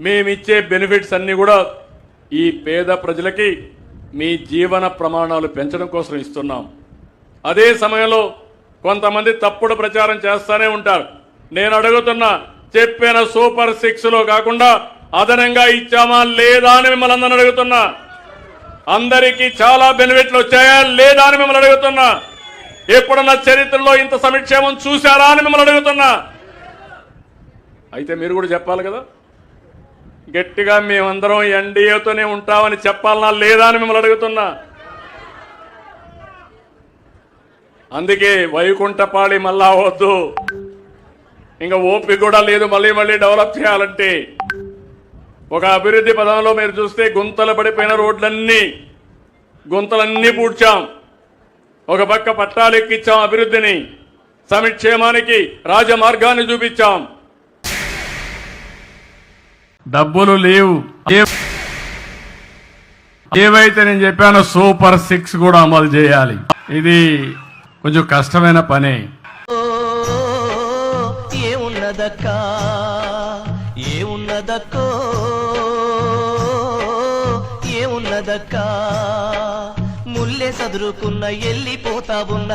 మేమిచ్చే benefits అన్ని కూడా ఈ పేద ప్రజలకి మీ జీవన ప్రమాణాలు పెంచడం కోసం ఇస్తున్నాం. అదే సమయంలో కొంతమంది తప్పుడు ప్రచారం చేస్తూనే ఉంటారు. నేను అడుగుతున్నా చెప్పిన సూపర్ సిక్స్లో కాకుండా అదనంగా ఇచ్చామా లేదా అని మిమ్మల్ని అందరిని అడుగుతున్నా. అందరికీ చాలా బెనిఫిట్లు వచ్చాయా లేదా అని మిమ్మల్ని అడుగుతున్నా. ఎప్పుడన్నా చరిత్రలో ఇంత సంక్షేమం చూశారా అని మిమ్మల్ని అడుగుతున్నా. అయితే మీరు కూడా చెప్పాలి కదా? గట్టిగా మేమందరం ఎన్డీఏతోనే ఉంటామని చెప్పాలన్నా లేదా అని మిమ్మల్ని అడుగుతున్నా. అందుకే వైకుంఠపాళి మళ్ళా వద్దు. ఇంకా ఓపిక కూడా లేదు మళ్ళీ మళ్ళీ డెవలప్ చేయాలంటే. ఒక అభివృద్ధి పదంలో మీరు చూస్తే గుంతలు పడిపోయిన రోడ్లన్నీ గుంతలన్నీ పూడ్చాం. ఒక పక్క పట్టాలు ఎక్కించాం అభివృద్ధిని సంక్షేమానికి రాజమార్గాన్ని చూపించాం. డబ్బులు లేవు. ఏవైతే నేను చెప్పానో సూపర్ సిక్స్ కూడా అమలు చేయాలి. ఇది కొంచెం కష్టమైన పనే. ఓ, ఏమున్నదక్కా? ఏమున్నదక్కో? ఏమున్నదక్కా? ముల్లె సదురుకున్న ఎల్లిపోతా ఉన్న